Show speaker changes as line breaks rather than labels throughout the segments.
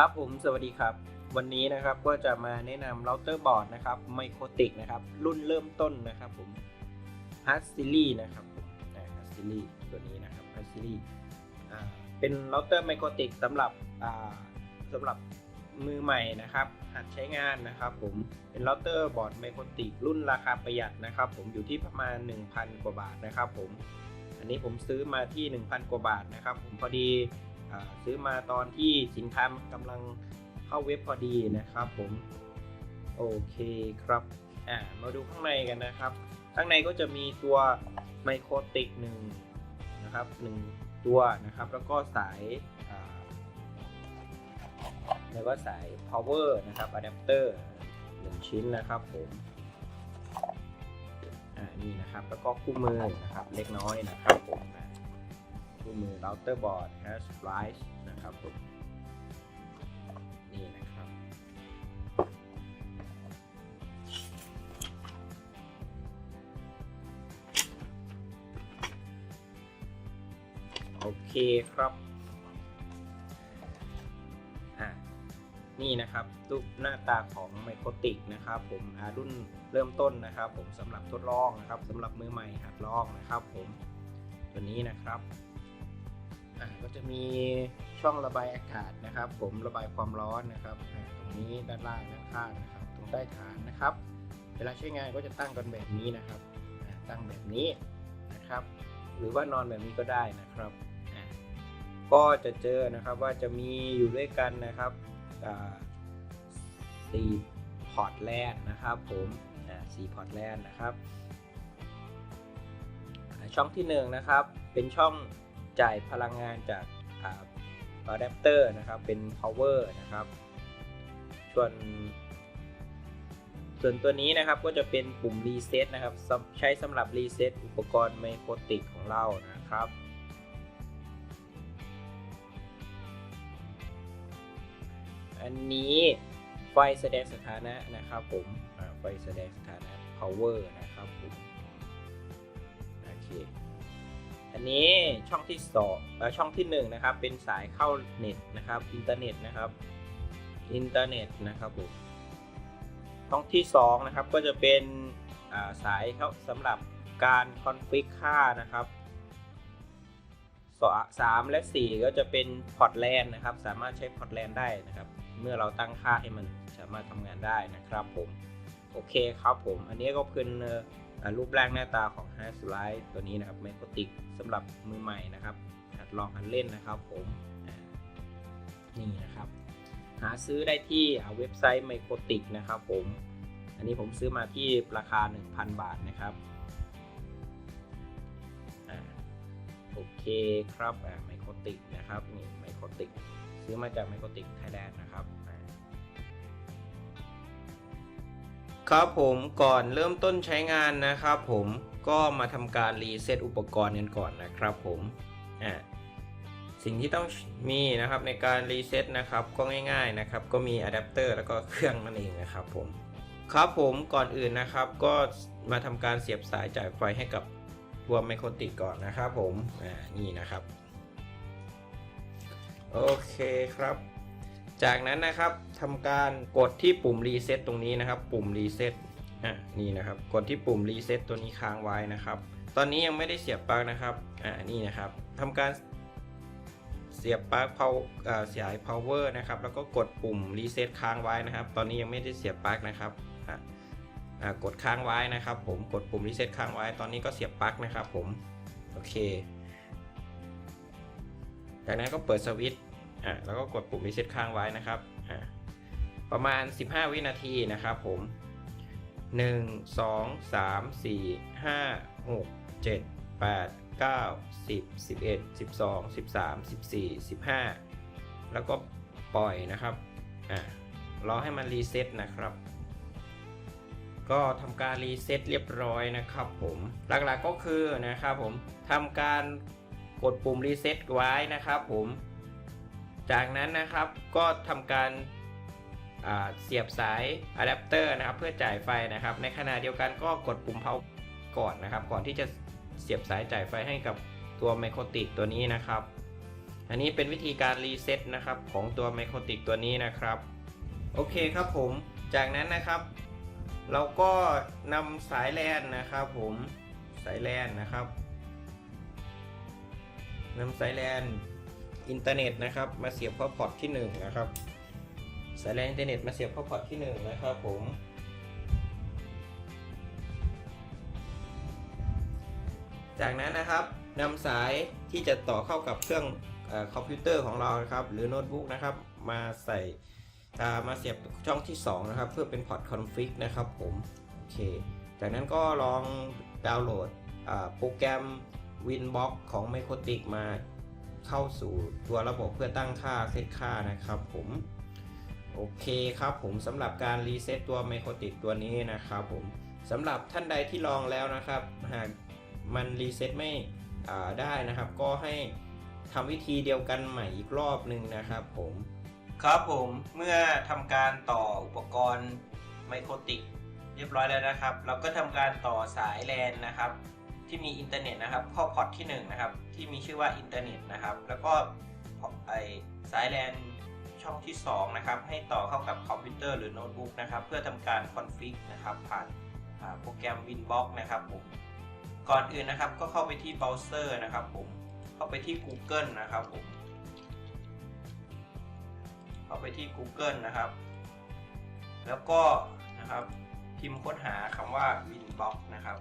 ครับผมสวัสดีครับ วันนี้นะครับก็จะมาแนะนำเราเตอร์บอร์ดนะครับไมโครติกนะครับ รุ่นเริ่มต้นนะครับผมฮัตซิลี่นะครับผมฮัตซิลี่ตัวนี้นะครับฮัตซิลี่เป็นเราเตอร์ไมโครติกสำหรับสำหรับมือใหม่นะครับหัดใช้งานนะครับผมเป็นเราเตอร์บอร์ดไมโครติกรุ่นราคาประหยัดนะครับ ผมอยู่ที่ประมาณ 1,000 กว่าบาทนะครับผมอันนี้ผมซื้อมาที่ 1,000 กว่าบาทนะครับ ผมพอดี ซื้อมาตอนที่สินค้ากำลังเข้าเว็บพอดีนะครับผมโอเคครับอ่ามาดูข้างในกันนะครับ ข้างในก็จะมีตัวไมโครติกหนึ่งนะครับหนึ่งตัวนะครับแล้วก็สายแล้วก็สาย power นะครับอะแดปเตอร์หนึ่งชิ้นนะครับผมอ่านี่นะครับแล้วก็คู่มือนะครับเล็กน้อยนะครับผม คู่มือ router board hash splice นะครับผมนี่นะครับ โอเคครับอะนี่นะครับรูปหน้าตาของไมโครติกนะครับ ผมอารุ่นเริ่มต้นนะครับ ผมสำหรับทดลองนะครับสำหรับมือใหม่หัดลองนะครับ ผมตัวนี้นะครับ ก็จะมีช่องระบายอากาศนะครับ ผมระบายความร้อนนะครับตรงนี้ด้านล่างด้านข้างนะครับ ตรงใต้ฐานนะครับ เวลาใช้งานก็จะตั้งกันแบบนี้นะครับ ตั้งแบบนี้นะครับ หรือว่านอนแบบนี้ก็ได้นะครับ ก็จะเจอนะครับว่าจะมีอยู่ด้วยกันนะครับสี่พอร์ตแลนนะครับผมสี่พอร์ตแลนนะครับ ช่องที่หนึ่งนะครับเป็นช่อง จ่ายพลังงานจากอะแดปเตอร์นะครับเป็น power นะครับ ส่วน ส่วนตัวนี้นะครับก็จะเป็นปุ่ม reset นะครับใช้สำหรับ reset อุปกรณ์ไมโครติกของเรานะครับอันนี้ไฟแสดงสถานะนะครับผมไฟแสดงสถานะ power นะครับผมโอเค อันนี้ช่องที่สองเอ่อช่องที่หนึ่งนะครับเป็นสายเข้าเน็ตนะครับอินเทอร์เน็ตนะครับอินเทอร์เน็ตนะครับผมช่องที่สองนะครับก็จะเป็นสายเข้าสำหรับการคอนฟิกค่านะครับสอสามและสี่ก็จะเป็นพอร์ตแลนนะครับ สามารถใช้พอร์ตแลนได้นะครับ เมื่อเราตั้งค่าให้มันสามารถทำงานได้นะครับผม โอเคครับผม อันนี้ก็เป็นเอ่ออ่า รูปร่างหน้าตาของ h a s l i g h t ตัวนี้นะครับไมโครติกสำหรับมือใหม่นะครับหัดลองหัดเล่นนะครับผมนี่นะครับ หาซื้อได้ที่เว็บไซต์ไมโครติกนะครับผม อันนี้ผมซื้อมาที่ราคา 1,000 บาทนะครับอโอเคครับไมโครติกนะครับนี่ไมโครติกซื้อมาจากไมโครติกไทยแลนด์นะครับ ครับผมก่อนเริ่มต้นใช้งานนะครับผมก็มาทำการรีเซ็ตอุปกรณ์กันก่อนนะครับผมอ่าสิ่งที่ต้องมีนะครับในการรีเซ็ตนะครับก็ง่ายๆนะครับก็มีอะแดปเตอร์แล้วก็เครื่องนั่นเองนะครับผมครับผมก่อนอื่นนะครับก็มาทำการเสียบสายจ่ายไฟให้กับตัวไมโครติกก่อนนะครับผมอ่านี่นะครับ โอเคครับ จากนั้นนะครับทำการกดที่ปุ่มรีเซ็ตตรงนี้นะครับ ปุ่มรีเซ็ตอะนี่นะครับ กดที่ปุ่มรีเซ็ตตัวนี้ค้างไว้นะครับ ตอนนี้ยังไม่ได้เสียบปลั๊กนะครับอ่านี่นะครับทำการเสียบปลั๊ก power อ่าสาย power นะครับ แล้วก็กดปุ่มรีเซ็ตค้างไว้นะครับ ตอนนี้ยังไม่ได้เสียบปลั๊กนะครับอ่ากดค้างไว้นะครับ ผมกดปุ่มรีเซ็ตค้างไว้ ตอนนี้ก็เสียบปลั๊กนะครับ ผมโอเค จากนั้นก็เปิดสวิตช์ อะแล้วก็กดปุ่มรีเซ็ตค้างไว้นะครับอะประมาณ 15 วินาทีนะครับผม 1 2 3 4 5 6 7 8 9 10 11 12 13 14 15 แล้วก็ปล่อยนะครับอะรอให้มันรีเซ็ตนะครับ ก็ทำการรีเซ็ตเรียบร้อยนะครับผมหลักๆก็คือนะครับผมทำการกดปุ่มรีเซ็ตไว้นะครับผม จากนั้นนะครับก็ทำการเสียบสายอะแดปเตอร์นะครับเพื่อจ่ายไฟนะครับ ในขณะเดียวกันก็กดปุ่ม power ก่อนนะครับ ก่อนที่จะเสียบสายจ่ายไฟให้กับตัวไมโครติกตัวนี้นะครับ อันนี้เป็นวิธีการรีเซ็ตนะครับของตัวไมโครติกตัวนี้นะครับ โอเคครับผม จากนั้นนะครับ เราก็นำสายแลนนะครับผมสายแลนนะครับนำสายแลน อินเทอร์เน็ตนะครับ มาเสียบเข้าพอร์ตที่ 1 นะครับสายแลนอินเทอร์เน็ตมาเสียบเข้าพอร์ตที่ 1 นะครับ ผมจากนั้นนะครับนำสายที่จะต่อเข้ากับเครื่องอคอมพิวเตอร์ของเรานะครับ หรือโน้ตบุ๊กนะครับ มาใส่อ่ามาเสียบช่องที่ 2 นะครับ เพื่อเป็นพอร์ตคอนฟิกนะครับผมโอเค จากนั้นก็ลองดาวน์โหลดโปรแกรม Winbox ของ m i c r o t i c มา เข้าสู่ตัวระบบเพื่อตั้งค่าเซตค่านะครับผมโอเคครับผมสำหรับการรีเซ็ตตัว m i c r o t i c ตัวนี้นะครับผมสำหรับท่านใดที่ลองแล้วนะครับ หากมันรีเซ็ตไม่ได้นะครับ ก็ให้ทำวิธีเดียวกันใหม่อีกรอบหนึ่งนะครับผมครับผมเมื่อทำการต่ออุปกรณ์ไมโครติกเรียบร้อยแล้วนะครับ เราก็ทำการต่อสายแลนนะครับ ที่มีอินเทอร์เน็ตนะครับเข้าพอร์ตที่1นะครับที่มีชื่อว่าอินเทอร์เน็ตนะครับแล้วก็ไอสายแลนช่องที่ 2 นะครับ ให้ต่อเข้ากับคอมพิวเตอร์หรือโน้ตบุ๊กนะครับ เพื่อทำการคอนฟิกนะครับ ผ่านโปรแกรม Winbox นะครับผม ก่อนอื่นนะครับก็เข้าไปที่เบราว์เซอร์นะครับผม เข้าไปที่ Google นะครับผม เข้าไปที่ Google นะครับ แล้วก็นะครับพิมพ์ค้นหาคำว่า Winbox นะครับ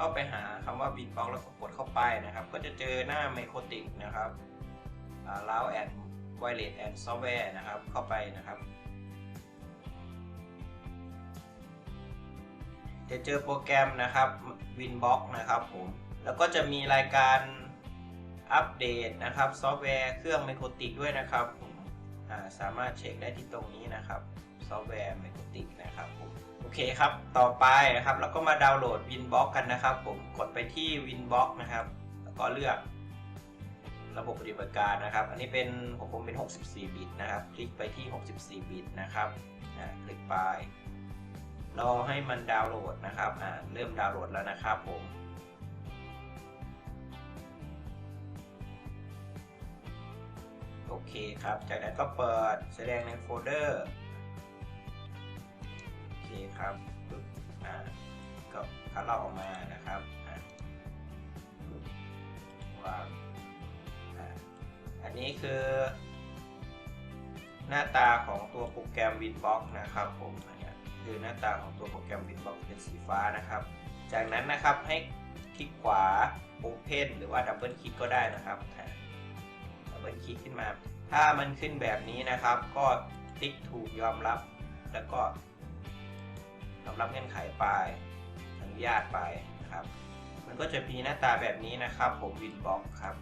เข้าไปหาคำว่า Winbox แล้วก็กดเข้าไปนะครับ ก็จะเจอหน้า m i c r o t i c นะครับลาวแอนไวเลสแอนด์ซอฟต์แวร์นะครับ เข้าไปนะครับ จะเจอโปรแกรมนะครับ Winbox นะครับผม แล้วก็จะมีรายการอัปเดตนะครับ ซอฟต์แวร์เครื่องไมโครติกด้วยนะครับผมสามารถเช็คได้ที่ตรงนี้นะครับ ซอฟต์แวร์ไมโครติกนะครับผม อเคครับ ต่อไปนะครับเราก็มาดาวน์โหลด Winbox กันนะครับ ผมกดไปที่ Winbox นะครับ แล้วก็เลือก ระบบปฏิบัติการนะครับ อันนี้เป็นของผมเป็น 64 บิตนะครับ คลิกไปที่ 64 บิตนะครับคลิกไปรอให้มันดาวน์โหลดนะครับอ่าเริ่มดาวน์โหลดแล้วนะครับผมโอเคครับ จากนั้นก็เปิดแสดงในโฟลเดอร์ ครับปึ๊บอ่าก็คัดลอกออกมานะครับอ่าวางอ่าอันนี้คือ หน้าตาของตัวโปรแกรม Winbox นะครับผมอันเนี้ยคือหน้าตาของตัวโปรแกรม Winbox เป็นสีฟ้านะครับ จากนั้นนะครับให้คลิกขวา Open หรือว่า Double คลิกก็ได้นะครับดับเบิลคลิกขึ้นมา ถ้ามันขึ้นแบบนี้นะครับ ก็ติ๊กถูกยอมรับ แล้วก็ อมรับเงื่อนไขไปอนุญาตไปนะครับ มันก็จะมีหน้าตาแบบนี้นะครับผมวินบ็อกครับ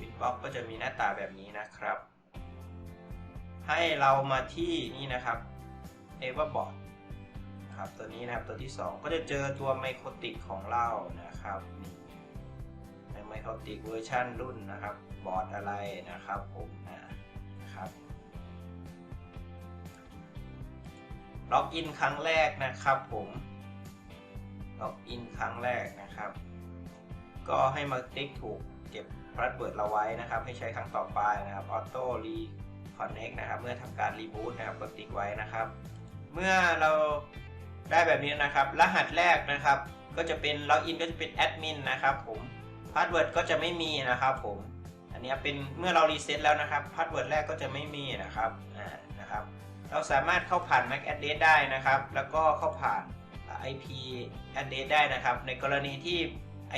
วินบ็อกก็จะมีหน้าตาแบบนี้นะครับ ให้เรามาที่นี่นะครับเอเวอร์บอร์ดครับตัวนี้นะครับตัวที่ 2 ก็จะเจอตัวไมโครติกของเรานะครับนี่ในไมโครติกเวอร์ชันรุ่นนะครับ บอร์ดอะไรนะครับผมนะครับ ล็อกอินครั้งแรกนะครับผมล็อกอินครั้งแรกนะครับ ก็ให้มาติ๊กถูกเก็บพาสเวิร์ดเราไว้นะครับ ให้ใช้ครั้งต่อไปนะครับออโต้รีคอนเน็กนะครับ เมื่อทำการรีบูตนะครับก็ติ๊กไว้นะครับ เมื่อเราได้แบบนี้นะครับ รหัสแรกนะครับ ก็จะเป็นล็อกอินก็จะเป็นแอดมินนะครับผมพาสเวิร์ดก็จะไม่มีนะครับผมอันนี้เป็นเมื่อเรารีเซ็ตแล้วนะครับพาสเวิร์ดแรกก็จะไม่มีนะครับอ่านะครับ เราสามารถเข้าผ่าน MAC address ได้นะครับ แล้วก็เข้าผ่าน IP address ได้นะครับ ในกรณีที่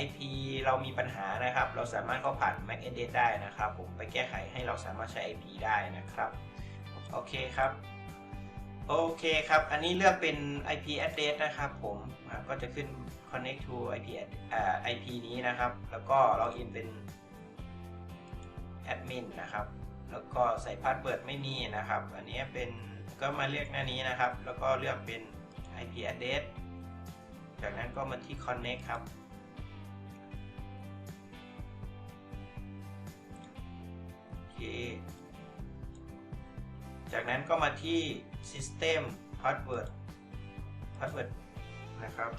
IP เรามีปัญหานะครับ เราสามารถเข้าผ่าน MAC address ได้นะครับ ผมไปแก้ไขให้เราสามารถใช้ IP ได้นะครับ โอเคครับ โอเคครับ อันนี้เลือกเป็น IP address นะครับ ผมก็จะขึ้น connect to IP ad- อ่า IP นี้นะครับ แล้วก็ล็อกอินเป็น admin นะครับ แล้วก็ใส่พาสเวิร์ดไม่มีนะครับ อันนี้เป็น ก็มาเลือกหน้านี้นะครับ แล้วก็เลือกเป็น IP address จากนั้นก็มาที่ connect ครับ โอเค จากนั้นก็มาที่ system password password นะครับ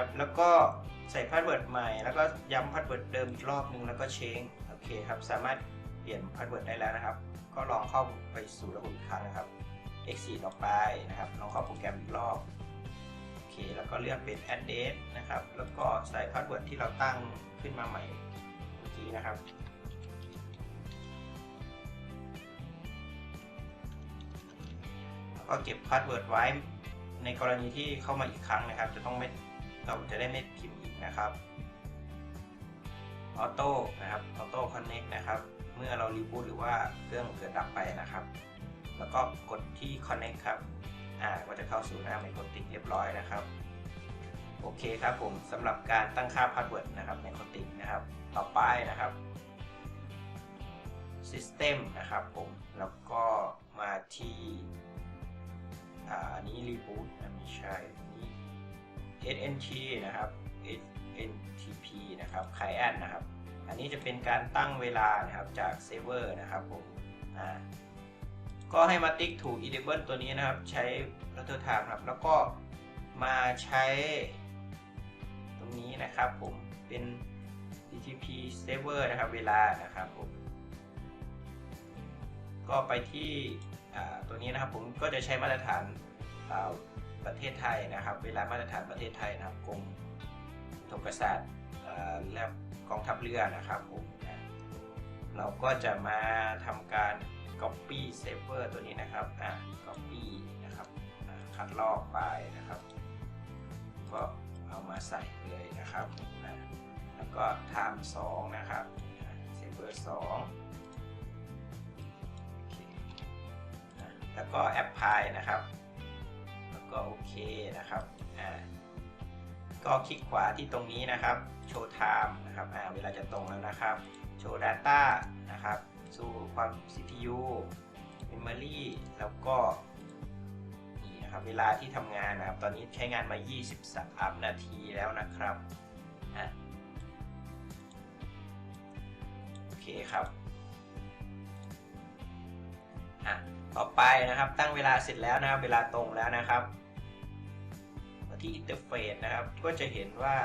โอเครับ แล้วก็ใส่พาสเวิร์ดใหม่ แล้วก็ย้ำพาสเวิร์ดเดิมอีกรอบนึงแล้วก็เชงโอเคครับ สามารถเปลี่ยนพาสเวิร์ดได้แล้วนะครับ ก็ลองเข้าไปสู่ระบบอีกครั้งนะครับ exit ออกไปนะครับ ลองเข้าโปรแกรมอีกรอบ โอเค แล้วก็เลือกเป็น address นะครับ แล้วก็ใส่พาสเวิร์ดที่เราตั้งขึ้นมาใหม่เมื่อกี้นะครับแล้วก็เก็บพาสเวิร์ดไว้ในกรณีที่เข้ามาอีกครั้งนะครับ จะต้องไม่ เราจะได้ไม่พิมพ์อีกนะครับออโต้นะครับออโต้คอนเน็กนะครับ เมื่อเรารีบูตหรือว่าเครื่องเกิดดับไปนะครับ แล้วก็กดที่ connect ครับ อ่า ก็จะเข้าสู่หน้าไมโครติกเรียบร้อยนะครับ โอเคครับผมสำหรับการตั้งค่าพาสเวิร์ดนะครับไมโครติกนะครับ ต่อไปนะครับ System นะครับผม แล้วก็มาที่ อ่าอันนี้ reboot นะไม่ใช่ SNT นะครับ SNTP นะครับ client นะครับ อันนี้จะเป็นการตั้งเวลานะครับจากเซิร์ฟเวอร์นะครับผมอ่าก็ให้มาติ๊กถูก enable ตัวนี้นะครับ ใช้ router time ครับ แล้วก็มาใช้ ตรงนี้นะครับผมเป็น TTP server นะครับ เวลานะครับผมก็ไปที่ตัวนี้นะครับผมก็จะใช้มาตรฐาน ประเทศไทยนะครับ เวลามาตรฐานประเทศไทยนะครับกรมทกศาสตร์และกองทัพเรือนะครับผมนะเราก็จะมาทำการ copy saver ตัวนี้นะครับอ่า copy นะครับคัดลอกไปนะครับ ก็เอามาใส่เลยนะครับนะแล้วก็ time 2นะครับ saver 2โอเคนะแล้วก็แอปพลายนะครับ ก็โอเคนะครับอ่าก็คลิกขวาที่ตรงนี้นะครับ โชว์ time นะครับอ่าเวลาจะตรงแล้วนะครับ โชว์ data นะครับ สู่ความ CPU memory แล้วก็นี่นะครับเวลาที่ทำงานนะครับ ตอนนี้ใช้งานมา 23 นาทีแล้วนะครับอะโอเคครับอะต่อไปนะครับตั้งเวลาเสร็จแล้วนะครับ เวลาตรงแล้วนะครับ ที่อินเทอร์เฟซนะครับ ก็จะเห็นว่า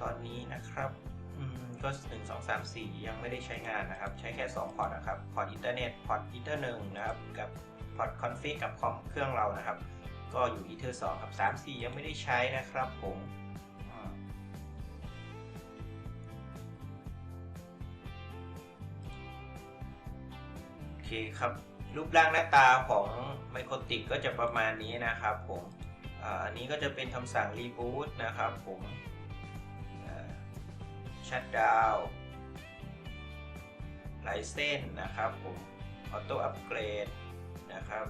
ตอนนี้นะครับอืมก็1 2 3 4 ยังไม่ได้ใช้งานนะครับ ใช้แค่ 2 พอร์ตนะครับ พอร์ตอินเทอร์เน็ต พอร์ตอีเทอร์หนึ่งนะครับ กับพอร์ตคอนฟิกกับคอมเครื่องเรานะครับ ก็อยู่อีเทอร์สองครับ3 4ยังไม่ได้ใช้นะครับผมโอเคครับ รูปร่างหน้าตาของไมโครติกก็จะประมาณนี้นะครับผม อันนี้ก็จะเป็นคำสั่ง reboot นะครับผมชัดดาวไลเซนนะครับผมออโต้อัปเกรดนะครับ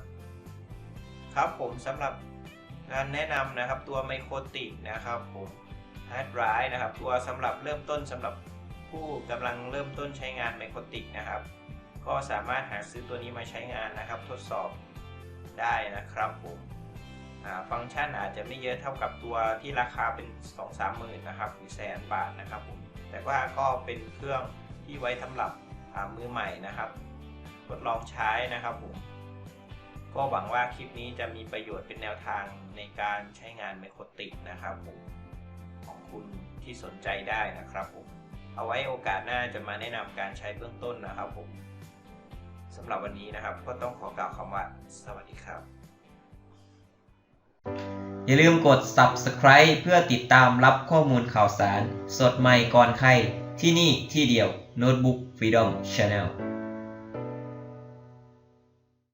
ครับผมสำหรับการแนะนำนะครับตัวไมโครติกนะครับผมฮาร์ดไดรฟ์นะครับ ตัวสำหรับเริ่มต้นสำหรับผู้กำลังเริ่มต้นใช้งานไมโครติกนะครับ ก็สามารถหาซื้อตัวนี้มาใช้งานนะครับ ทดสอบได้นะครับผม ฟังก์ชันอาจจะไม่เยอะเท่ากับตัวที่ราคาเป็น 2 3 หมื่นนะครับหรือแสนบาทนะครับผมแต่ว่าก็เป็นเครื่องที่ไว้สำหรับมือใหม่นะครับ ทดลองใช้นะครับผมก็หวังว่าคลิปนี้จะมีประโยชน์เป็นแนวทางในการใช้งานไมโครติกนะครับผมของคุณที่สนใจได้นะครับผมเอาไว้โอกาสหน้าจะมาแนะนำการใช้เบื้องต้นนะครับผมสำหรับวันนี้นะครับ ก็ต้องขอกล่าวคำว่าสวัสดีครับ
อย่าลืมกด subscribe เพื่อติดตามรับข้อมูลข่าวสาร สดใหม่ก่อนใคร ที่นี่ที่เดียว Notebook Freedom Channel